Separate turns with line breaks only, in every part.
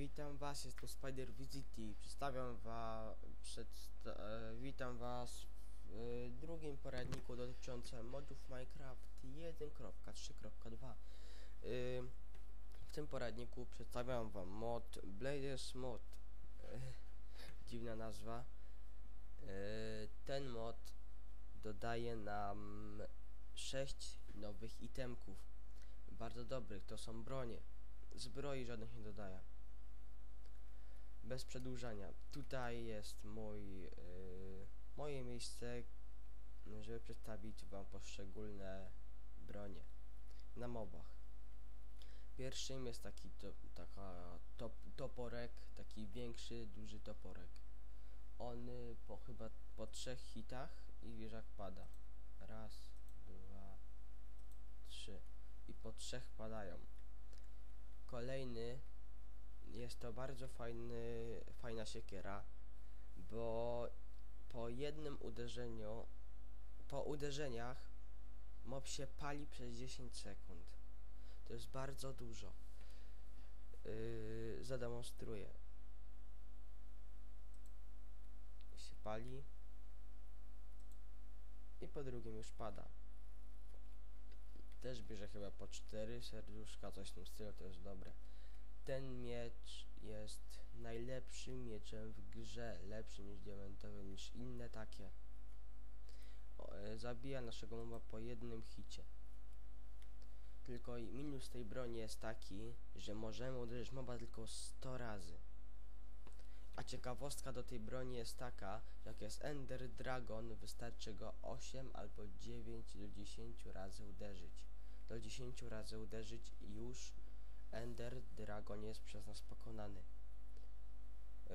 Witam was, jestem Spider Visity. Przedstawiam was, przedsta e, witam was w e, drugim poradniku dotyczącym modów Minecraft 1.3.2. Y, w tym poradniku przedstawiam wam mod Bladers Mod. E, dziwna nazwa. E, ten mod dodaje nam 6 nowych itemków. Bardzo dobrych, to są bronie. Zbroi żadnych nie dodaję. Bez przedłużania. Tutaj jest mój, yy, moje miejsce, żeby przedstawić wam poszczególne bronie na mobach. Pierwszym jest taki to, taka top, toporek, taki większy, duży toporek. On y, po chyba po trzech hitach i wieżak pada. Raz, dwa, trzy. I po trzech padają. Kolejny jest to bardzo fajny, fajna siekiera, bo po jednym uderzeniu, po uderzeniach mob się pali przez 10 sekund. To jest bardzo dużo. Yy, zademonstruję. Się pali i po drugim już pada. Też bierze chyba po 4 serduszka, coś w tym stylu, to jest dobre. Ten miecz jest najlepszym mieczem w grze, lepszy niż diamentowy, niż inne takie. O, e, zabija naszego moba po jednym hicie. Tylko minus tej broni jest taki, że możemy uderzyć moba tylko 100 razy. A ciekawostka do tej broni jest taka, jak jest Ender Dragon, wystarczy go 8 albo 9 do 10 razy uderzyć. Do 10 razy uderzyć i już Ender Dragon jest przez nas pokonany.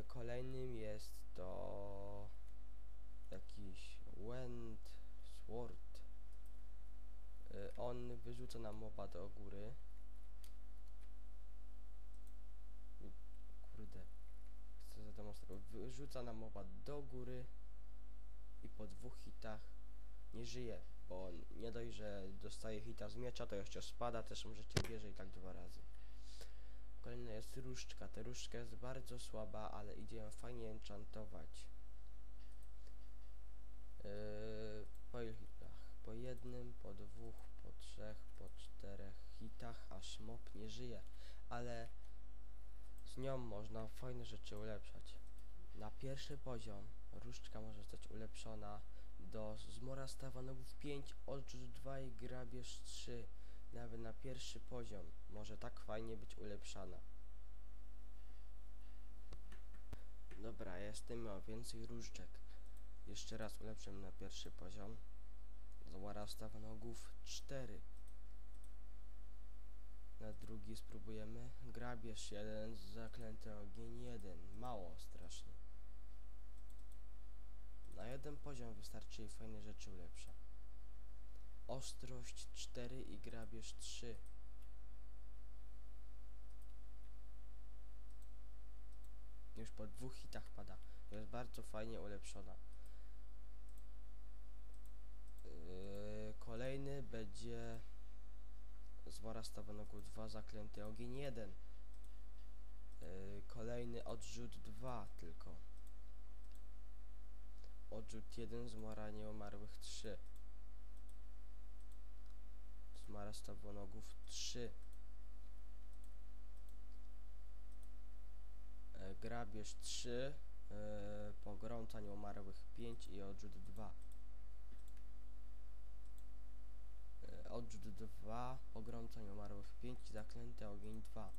Kolejnym jest to jakiś Wend Sword. On wyrzuca nam moba do góry. Kurde. Chcę zademonstrować. Wyrzuca nam moba do góry i po dwóch hitach nie żyje, bo nie dość, że dostaje hita z miecza, to jeszcze spada, też możecie bierze i tak dwa razy. Kolejna jest różdżka. Ta różdżka jest bardzo słaba, ale idzie ją fajnie enchantować. Yy, po hitach? Po jednym, po dwóch, po trzech, po czterech hitach, aż mob nie żyje. Ale z nią można fajne rzeczy ulepszać. Na pierwszy poziom różdżka może zostać ulepszona do zmora stawanogów 5, odrzut 2 i grabież 3 nawet na pierwszy poziom może tak fajnie być ulepszana. Dobra, jestem miał więcej różdżek. Jeszcze raz ulepszę na pierwszy poziom. Złara stawanogów 4. Na drugi spróbujemy. Grabież 1, zaklęty ogień 1. Mało strasznie. Na jeden poziom wystarczy i fajne rzeczy ulepsza. Ostrość 4 i grabież 3. Już po dwóch hitach pada. Jest bardzo fajnie ulepszona. Yy, kolejny będzie Zwora Stawanoku 2 Zaklęty Ogień 1. Yy, kolejny odrzut 2 tylko. Odrzut 1 Zmora Nieumarłych 3. Zmara Stawonogów 3. E, grabież 3. E, pogromca nieumarłych 5 i odrzut 2. E, odrzut 2. Pogromca nieumarłych 5 zaklęty ogień 2.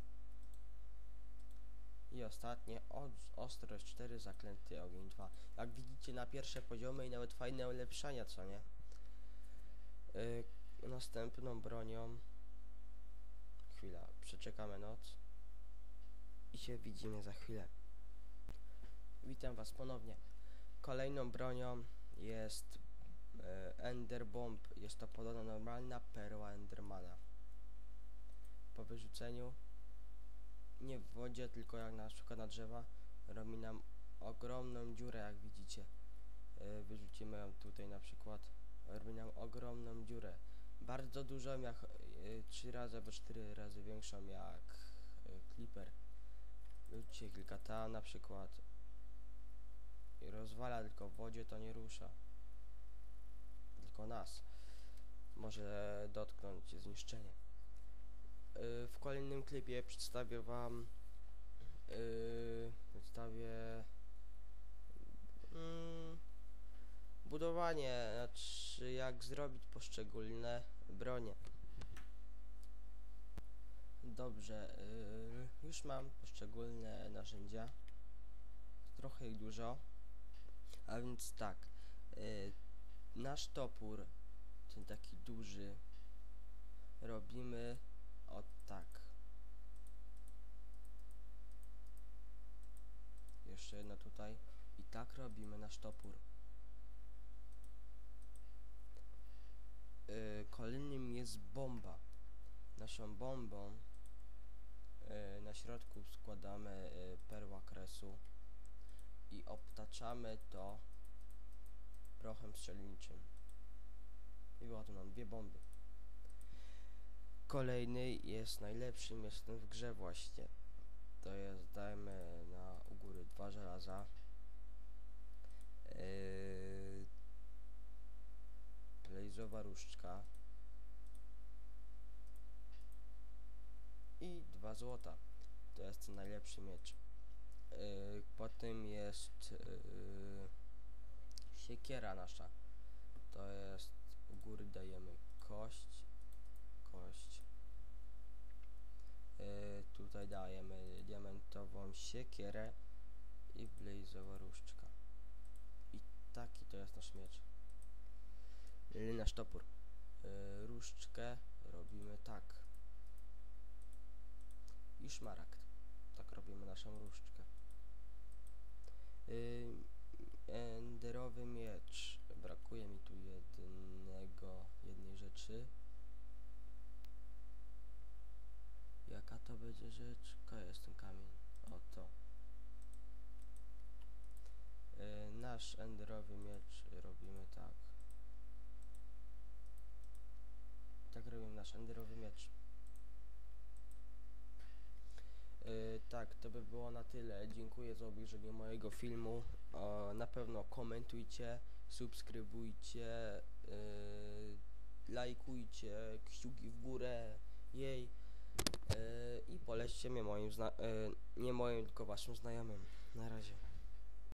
I ostatnie odrz- ostrość 4 zaklęty ogień 2. Jak widzicie na pierwsze poziomy i nawet fajne ulepszania, co nie? Następną bronią. Chwila, przeczekamy noc. I się widzimy za chwilę. Witam was ponownie. Kolejną bronią jest e, Ender Bomb. Jest to podobno normalna perła Endermana. Po wyrzuceniu nie w wodzie, tylko jak na przykład na drzewa robi nam ogromną dziurę jak widzicie. E, wyrzucimy ją tutaj na przykład. Robi nam ogromną dziurę bardzo dużą, jak y, 3 razy albo 4 razy większą jak y, Clipper. Rzućcie kilka ta na przykład. Rozwala tylko w wodzie, to nie rusza. Tylko nas. Może dotknąć zniszczenie. Yy, w kolejnym klipie przedstawię wam yy, przedstawię mm, budowanie, znaczy jak zrobić poszczególne bronie. Dobrze, yy, już mam poszczególne narzędzia. Trochę ich dużo. A więc tak, yy, nasz topór, ten taki duży, robimy o tak. Jeszcze jedno tutaj. I tak robimy nasz topór. Yy, kolejnym jest bomba. Naszą bombą yy, na środku składamy yy, perła kresu i obtaczamy to prochem strzelniczym. I wychodzą nam dwie bomby. Kolejny jest najlepszym, jest ten w grze właśnie. To jest, dajmy na u góry dwa żelaza. Yy, Różdżka. I dwa złota. To jest najlepszy miecz. Yy, potem jest yy, siekiera nasza. To jest u góry dajemy kość, kość. Yy, tutaj dajemy diamentową siekierę i blazowa różdżka. I taki to jest nasz miecz. Yy, nasz topór. Yy, różdżkę robimy tak. I szmaragd. Tak robimy naszą różdżkę. Yy, enderowy miecz. Brakuje mi tu jednego, jednej rzeczy. Jaka to będzie rzeczka? Jest ten kamień. Oto. Nasz enderowy miecz robimy tak. Tak robimy nasz enderowy miecz. Yy, tak, to by było na tyle. Dziękuję za obejrzenie mojego filmu. O, na pewno komentujcie, subskrybujcie, yy, lajkujcie, kciuki w górę, jej. Yy, I polećcie mnie moim nie moim, tylko waszym znajomym. Na razie.